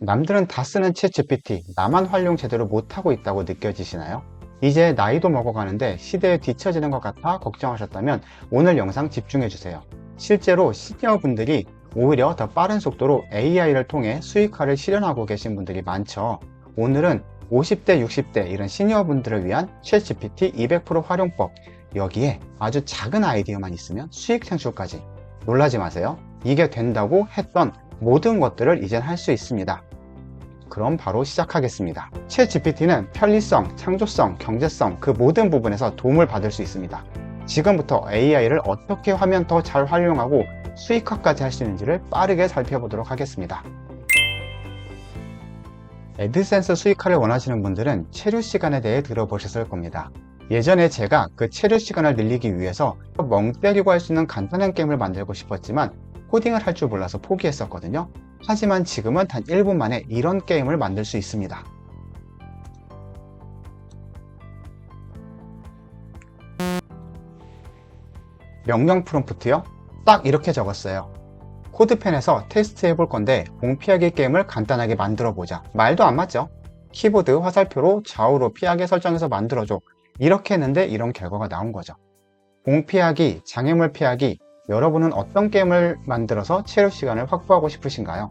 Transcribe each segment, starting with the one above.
남들은 다 쓰는 챗 GPT, 나만 활용 제대로 못하고 있다고 느껴지시나요? 이제 나이도 먹어가는데 시대에 뒤처지는 것 같아 걱정하셨다면 오늘 영상 집중해주세요. 실제로 시니어 분들이 오히려 더 빠른 속도로 AI를 통해 수익화를 실현하고 계신 분들이 많죠. 오늘은 50대, 60대 이런 시니어 분들을 위한 챗 GPT 200% 활용법. 여기에 아주 작은 아이디어만 있으면 수익 창출까지. 놀라지 마세요. 이게 된다고 했던 모든 것들을 이젠 할 수 있습니다. 그럼 바로 시작하겠습니다. 챗 GPT는 편리성, 창조성, 경제성 그 모든 부분에서 도움을 받을 수 있습니다. 지금부터 AI를 어떻게 하면 더 잘 활용하고 수익화까지 할 수 있는지를 빠르게 살펴보도록 하겠습니다. 애드센스 수익화를 원하시는 분들은 체류 시간에 대해 들어보셨을 겁니다. 예전에 제가 그 체류 시간을 늘리기 위해서 멍 때리고 할 수 있는 간단한 게임을 만들고 싶었지만 코딩을 할 줄 몰라서 포기했었거든요. 하지만 지금은 단 1분 만에 이런 게임을 만들 수 있습니다. 명령 프롬프트요? 딱 이렇게 적었어요. 코드펜에서 테스트 해 볼 건데 공피하기 게임을 간단하게 만들어 보자. 말도 안 맞죠? 키보드 화살표로 좌우로 피하게 설정해서 만들어줘. 이렇게 했는데 이런 결과가 나온 거죠. 공피하기, 장애물 피하기, 여러분은 어떤 게임을 만들어서 체류 시간을 확보하고 싶으신가요?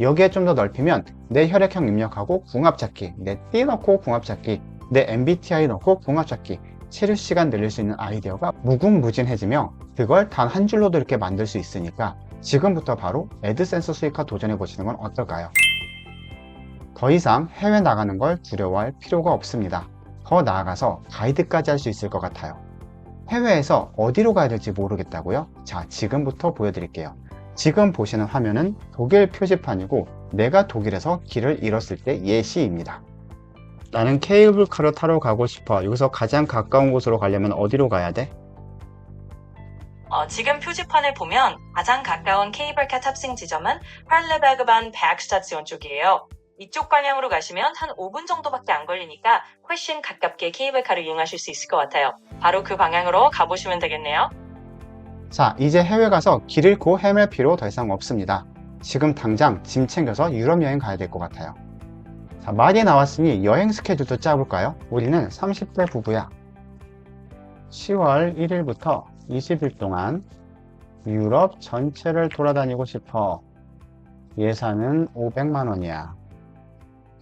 여기에 좀 더 넓히면 내 혈액형 입력하고 궁합 찾기, 내띠 넣고 궁합 찾기, 내 MBTI 넣고 궁합 찾기, 체류 시간 늘릴 수 있는 아이디어가 무궁무진해지며 그걸 단 한 줄로도 이렇게 만들 수 있으니까 지금부터 바로 애드센스 수익화 도전해 보시는 건 어떨까요? 더 이상 해외 나가는 걸 두려워할 필요가 없습니다. 더 나아가서 가이드까지 할 수 있을 것 같아요. 해외에서 어디로 가야 될지 모르겠다고요? 자, 지금부터 보여드릴게요. 지금 보시는 화면은 독일 표지판이고 내가 독일에서 길을 잃었을 때 예시입니다. 나는 케이블카를 타러 가고 싶어. 여기서 가장 가까운 곳으로 가려면 어디로 가야 돼? 어, 지금 표지판을 보면 가장 가까운 케이블카 탑승 지점은 팔레베그반 백스타지온 쪽이에요. 이쪽 방향으로 가시면 한 5분 정도밖에 안 걸리니까 훨씬 가깝게 케이블카를 이용하실 수 있을 것 같아요. 바로 그 방향으로 가보시면 되겠네요. 자, 이제 해외 가서 길 잃고 헤맬 필요 더 이상 없습니다. 지금 당장 짐 챙겨서 유럽 여행 가야 될 것 같아요. 자, 말이 나왔으니 여행 스케줄도 짜볼까요? 우리는 30대 부부야. 10월 1일부터 20일 동안 유럽 전체를 돌아다니고 싶어. 예산은 500만 원이야.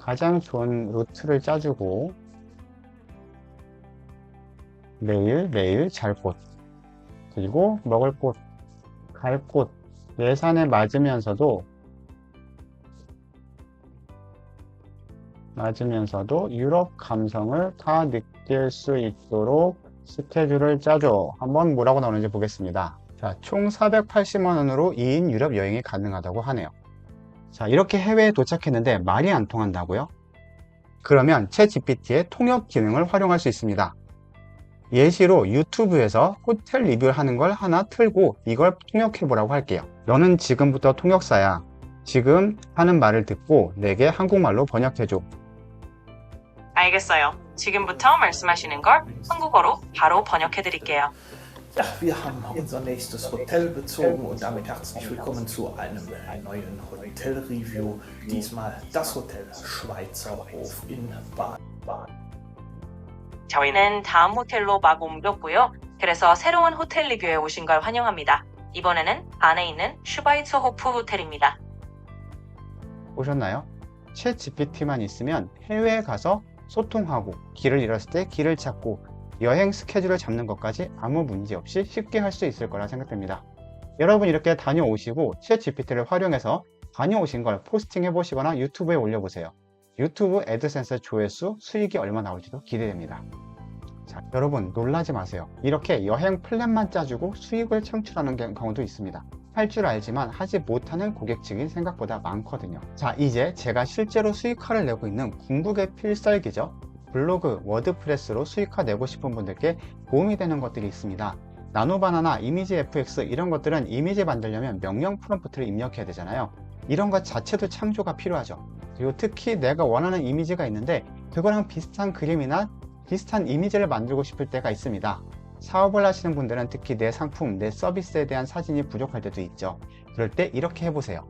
가장 좋은 루트를 짜주고 매일 매일 잘 곳. 그리고 먹을 곳, 갈 곳, 예산에 맞으면서도 맞으면서도 유럽 감성을 다 느낄 수 있도록 스케줄을 짜줘. 한번 뭐라고 나오는지 보겠습니다. 자, 총 480만 원으로 2인 유럽 여행이 가능하다고 하네요. 자, 이렇게 해외에 도착했는데 말이 안 통한다고요? 그러면 챗 GPT의 통역 기능을 활용할 수 있습니다. 예시로 유튜브에서 호텔 리뷰를 하는 걸 하나 틀고 이걸 통역해 보라고 할게요. 너는 지금부터 통역사야. 지금 하는 말을 듣고 내게 한국말로 번역해줘. 알겠어요. 지금부터 말씀하시는 걸 한국어로 바로 번역해 드릴게요. Ja, wir haben unser nächstes Hotel bezogen und damit herzlich willkommen zu einem neuen Hotel-Review. Diesmal das Hotel Schweizer Hof in Baden. 저희는 다음 호텔로 막 옮겼고요. 그래서 새로운 호텔 리뷰에 오신 걸 환영합니다. 이번에는 안에 있는 슈바이츠 호프 호텔입니다. 보셨나요? 챗 GPT만 있으면 해외에 가서 소통하고 길을 잃었을 때 길을 찾고 여행 스케줄을 잡는 것까지 아무 문제 없이 쉽게 할 수 있을 거라 생각됩니다. 여러분 이렇게 다녀오시고 챗 GPT를 활용해서 다녀오신 걸 포스팅 해 보시거나 유튜브에 올려보세요. 유튜브 애드센스 조회수 수익이 얼마 나올지도 기대됩니다. 자, 여러분 놀라지 마세요. 이렇게 여행 플랜만 짜주고 수익을 창출하는 게- 경우도 있습니다. 할 줄 알지만 하지 못하는 고객 측이 생각보다 많거든요. 자, 이제 제가 실제로 수익화를 내고 있는 궁극의 필살기죠. 블로그, 워드프레스로 수익화 내고 싶은 분들께 도움이 되는 것들이 있습니다. 나노바나나, 이미지 FX 이런 것들은 이미지 만들려면 명령 프롬프트를 입력해야 되잖아요. 이런 것 자체도 창조가 필요하죠. 그리고 특히 내가 원하는 이미지가 있는데 그거랑 비슷한 그림이나 비슷한 이미지를 만들고 싶을 때가 있습니다. 사업을 하시는 분들은 특히 내 상품, 내 서비스에 대한 사진이 부족할 때도 있죠. 그럴 때 이렇게 해보세요.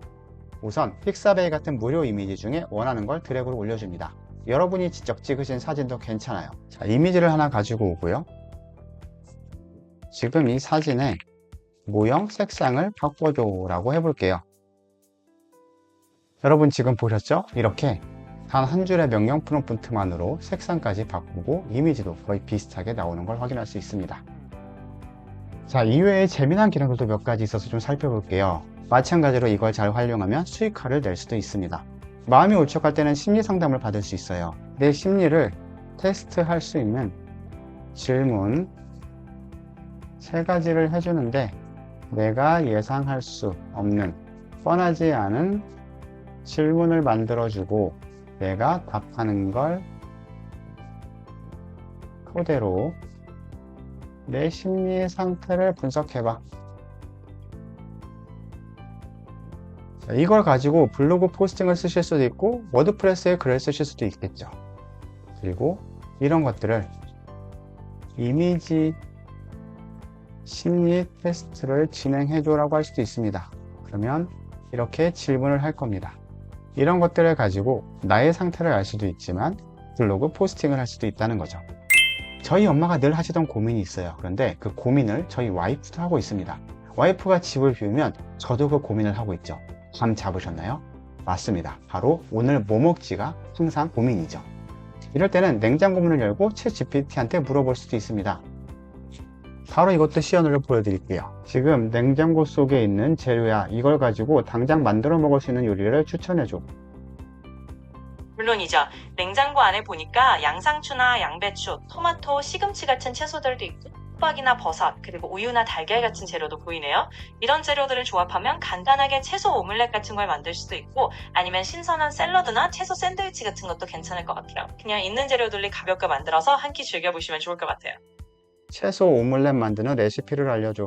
우선 픽사베이 같은 무료 이미지 중에 원하는 걸 드래그로 올려줍니다. 여러분이 직접 찍으신 사진도 괜찮아요. 자, 이미지를 하나 가지고 오고요. 지금 이 사진의 모형 색상을 바꿔줘 라고 해볼게요. 여러분 지금 보셨죠? 이렇게 단 한 줄의 명령 프롬프트만으로 색상까지 바꾸고 이미지도 거의 비슷하게 나오는 걸 확인할 수 있습니다. 자, 이외에 재미난 기능들도 몇 가지 있어서 좀 살펴볼게요. 마찬가지로 이걸 잘 활용하면 수익화를 낼 수도 있습니다. 마음이 울적할 때는 심리 상담을 받을 수 있어요. 내 심리를 테스트할 수 있는 질문 세 가지를 해주는데 내가 예상할 수 없는 뻔하지 않은 질문을 만들어주고 내가 답하는 걸 그대로 내 심리 상태를 분석해봐. 이걸 가지고 블로그 포스팅을 쓰실 수도 있고 워드프레스에 글을 쓰실 수도 있겠죠. 그리고 이런 것들을 이미지 심리 테스트를 진행해줘라고 할 수도 있습니다. 그러면 이렇게 질문을 할 겁니다. 이런 것들을 가지고 나의 상태를 알 수도 있지만 블로그 포스팅을 할 수도 있다는 거죠. 저희 엄마가 늘 하시던 고민이 있어요. 그런데 그 고민을 저희 와이프도 하고 있습니다. 와이프가 집을 비우면 저도 그 고민을 하고 있죠. 감 잡으셨나요? 맞습니다. 바로 오늘 뭐 먹지가 항상 고민이죠. 이럴 때는 냉장고 문을 열고 챗 GPT한테 물어볼 수도 있습니다. 바로 이것도 시연을 보여드릴게요. 지금 냉장고 속에 있는 재료야 이걸 가지고 당장 만들어 먹을 수 있는 요리를 추천해줘. 물론이죠. 냉장고 안에 보니까 양상추나 양배추, 토마토, 시금치 같은 채소들도 있고 호박이나 버섯, 그리고 우유나 달걀 같은 재료도 보이네요. 이런 재료들을 조합하면 간단하게 채소 오믈렛 같은 걸 만들 수도 있고 아니면 신선한 샐러드나 채소 샌드위치 같은 것도 괜찮을 것 같아요. 그냥 있는 재료들을 가볍게 만들어서 한 끼 즐겨보시면 좋을 것 같아요. 채소 오믈렛 만드는 레시피를 알려줘.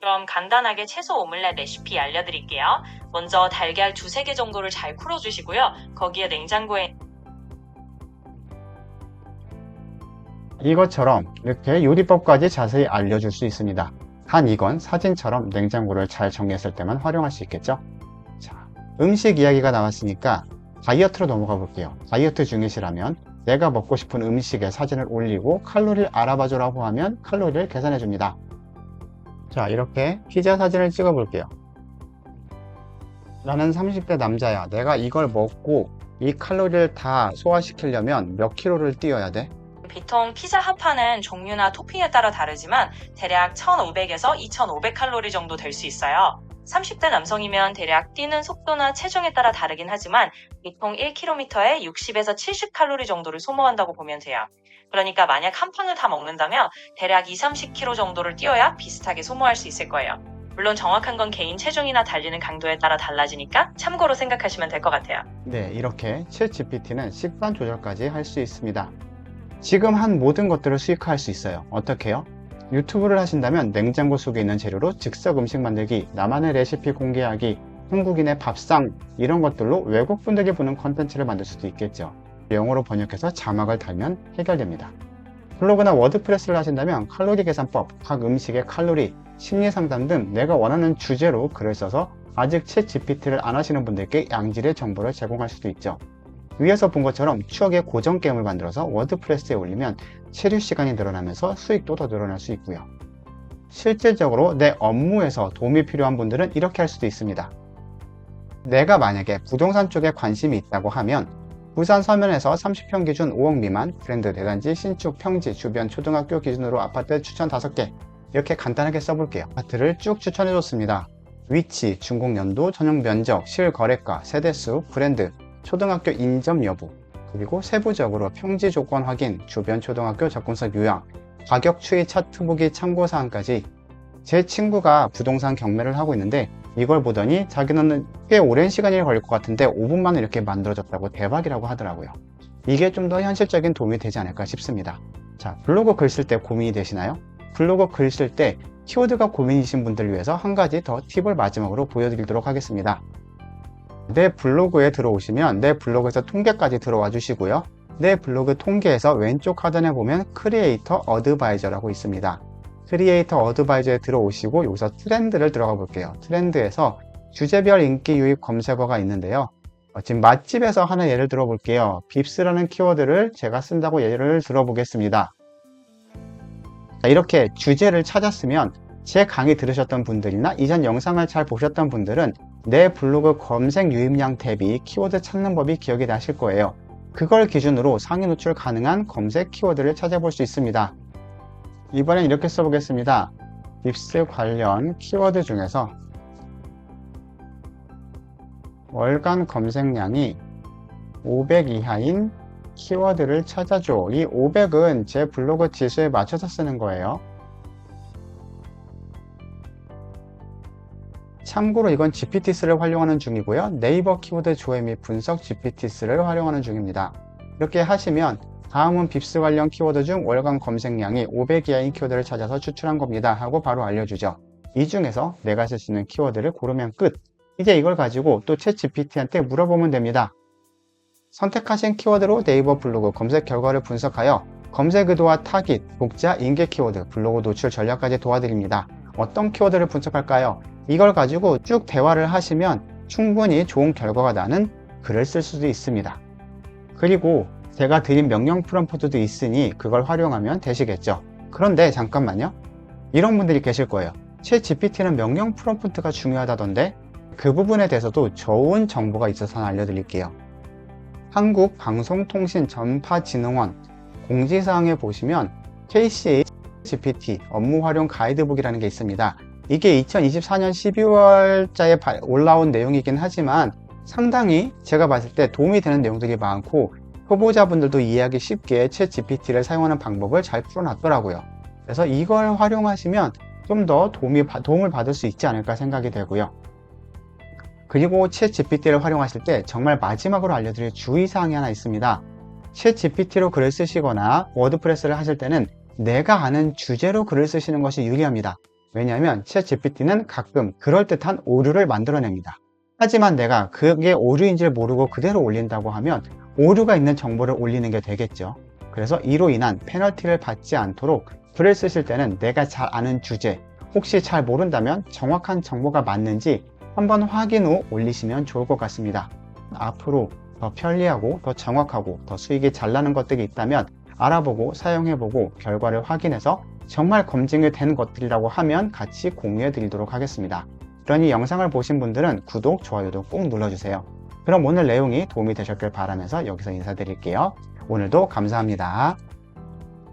그럼 간단하게 채소 오믈렛 레시피 알려드릴게요. 먼저 달걀 두세 개 정도를 잘 풀어주시고요. 거기에 냉장고에 이것처럼 이렇게 요리법까지 자세히 알려줄 수 있습니다. 단 이건 사진처럼 냉장고를 잘 정리했을 때만 활용할 수 있겠죠? 자, 음식 이야기가 나왔으니까 다이어트로 넘어가 볼게요. 다이어트 중이시라면 내가 먹고 싶은 음식의 사진을 올리고 칼로리를 알아봐줘라고 하면 칼로리를 계산해 줍니다. 자, 이렇게 피자 사진을 찍어 볼게요. 나는 30대 남자야. 내가 이걸 먹고 이 칼로리를 다 소화시키려면 몇 킬로를 뛰어야 돼? 비통 피자 한 판은 종류나 토핑에 따라 다르지만 대략 1500에서 2500칼로리 정도 될 수 있어요. 30대 남성이면 대략 뛰는 속도나 체중에 따라 다르긴 하지만 비통 1km에 60에서 70칼로리 정도를 소모한다고 보면 돼요. 그러니까 만약 한 판을 다 먹는다면 대략 2, 30km 정도를 뛰어야 비슷하게 소모할 수 있을 거예요. 물론 정확한 건 개인 체중이나 달리는 강도에 따라 달라지니까 참고로 생각하시면 될 것 같아요. 네, 이렇게 챗 GPT는 식단 조절까지 할 수 있습니다. 지금 한 모든 것들을 수익화할 수 있어요. 어떻게요? 유튜브를 하신다면 냉장고 속에 있는 재료로 즉석 음식 만들기, 나만의 레시피 공개하기, 한국인의 밥상 이런 것들로 외국 분들이 보는 컨텐츠를 만들 수도 있겠죠. 영어로 번역해서 자막을 달면 해결됩니다. 블로그나 워드프레스를 하신다면 칼로리 계산법, 각 음식의 칼로리, 심리 상담 등 내가 원하는 주제로 글을 써서 아직 챗 GPT를 안 하시는 분들께 양질의 정보를 제공할 수도 있죠. 위에서 본 것처럼 추억의 고정 게임을 만들어서 워드프레스에 올리면 체류 시간이 늘어나면서 수익도 더 늘어날 수 있고요. 실질적으로 내 업무에서 도움이 필요한 분들은 이렇게 할 수도 있습니다. 내가 만약에 부동산 쪽에 관심이 있다고 하면 부산 서면에서 30평 기준 5억 미만 브랜드 대단지 신축 평지 주변 초등학교 기준으로 아파트 추천 5개 이렇게 간단하게 써볼게요. 아파트를 쭉 추천해줬습니다. 위치, 준공 연도, 전용 면적, 실거래가, 세대수, 브랜드, 초등학교 인접 여부, 그리고 세부적으로 평지 조건 확인, 주변 초등학교 접근성 요약, 가격 추이 차트 보기 참고사항까지 제 친구가 부동산 경매를 하고 있는데 이걸 보더니 자기는 꽤 오랜 시간이 걸릴 것 같은데 5분 만에 이렇게 만들어졌다고 대박이라고 하더라고요. 이게 좀 더 현실적인 도움이 되지 않을까 싶습니다. 자, 블로그 글 쓸 때 고민이 되시나요? 블로그 글 쓸 때 키워드가 고민이신 분들을 위해서 한 가지 더 팁을 마지막으로 보여드리도록 하겠습니다. 내 블로그에 들어오시면 내 블로그에서 통계까지 들어와 주시고요. 내 블로그 통계에서 왼쪽 하단에 보면 크리에이터 어드바이저라고 있습니다. 크리에이터 어드바이저에 들어오시고 여기서 트렌드를 들어가 볼게요. 트렌드에서 주제별 인기 유입 검색어가 있는데요. 어, 지금 맛집에서 하나 예를 들어 볼게요. 빕스라는 키워드를 제가 쓴다고 예를 들어 보겠습니다. 자, 이렇게 주제를 찾았으면 제 강의 들으셨던 분들이나 이전 영상을 잘 보셨던 분들은 내 블로그 검색 유입량 대비 키워드 찾는 법이 기억이 나실 거예요. 그걸 기준으로 상위 노출 가능한 검색 키워드를 찾아볼 수 있습니다. 이번엔 이렇게 써보겠습니다. 빕스 관련 키워드 중에서 월간 검색량이 500 이하인 키워드를 찾아줘. 이 500은 제 블로그 지수에 맞춰서 쓰는 거예요. 참고로 이건 GPT-3를 활용하는 중이고요. 네이버 키워드 조회 및 분석 GPT-3를 활용하는 중입니다. 이렇게 하시면 다음은 빕스 관련 키워드 중 월간 검색량이 500 이하인 키워드를 찾아서 추출한 겁니다 하고 바로 알려주죠. 이 중에서 내가 쓸 수 있는 키워드를 고르면 끝. 이제 이걸 가지고 또챗 GPT한테 물어보면 됩니다. 선택하신 키워드로 네이버 블로그 검색 결과를 분석하여 검색 의도와 타깃, 독자, 인계 키워드, 블로그 노출 전략까지 도와드립니다. 어떤 키워드를 분석할까요? 이걸 가지고 쭉 대화를 하시면 충분히 좋은 결과가 나는 글을 쓸 수도 있습니다. 그리고 제가 드린 명령 프롬프트도 있으니 그걸 활용하면 되시겠죠. 그런데 잠깐만요. 이런 분들이 계실 거예요. 챗 GPT는 명령 프롬프트가 중요하다던데 그 부분에 대해서도 좋은 정보가 있어서 알려드릴게요. 한국방송통신전파진흥원 공지사항에 보시면 KCA GPT 업무 활용 가이드북이라는 게 있습니다. 이게 2024년 12월자에 올라온 내용이긴 하지만 상당히 제가 봤을 때 도움이 되는 내용들이 많고 초보자분들도 이해하기 쉽게 챗 GPT를 사용하는 방법을 잘 풀어놨더라고요. 그래서 이걸 활용하시면 좀 더 도움이, 도움을 받을 수 있지 않을까 생각이 되고요. 그리고 챗 GPT를 활용하실 때 정말 마지막으로 알려드릴 주의사항이 하나 있습니다. 챗 GPT로 글을 쓰시거나 워드프레스를 하실 때는 내가 아는 주제로 글을 쓰시는 것이 유리합니다. 왜냐하면 챗 GPT는 가끔 그럴듯한 오류를 만들어냅니다. 하지만 내가 그게 오류인지를 모르고 그대로 올린다고 하면 오류가 있는 정보를 올리는 게 되겠죠. 그래서 이로 인한 페널티를 받지 않도록 글을 쓰실 때는 내가 잘 아는 주제, 혹시 잘 모른다면 정확한 정보가 맞는지 한번 확인 후 올리시면 좋을 것 같습니다. 앞으로 더 편리하고 더 정확하고 더 수익이 잘 나는 것들이 있다면 알아보고 사용해보고 결과를 확인해서 정말 검증이 된 것들이라고 하면 같이 공유해 드리도록 하겠습니다. 그러니 영상을 보신 분들은 구독, 좋아요도 꼭 눌러주세요. 그럼 오늘 내용이 도움이 되셨길 바라면서 여기서 인사드릴게요. 오늘도 감사합니다.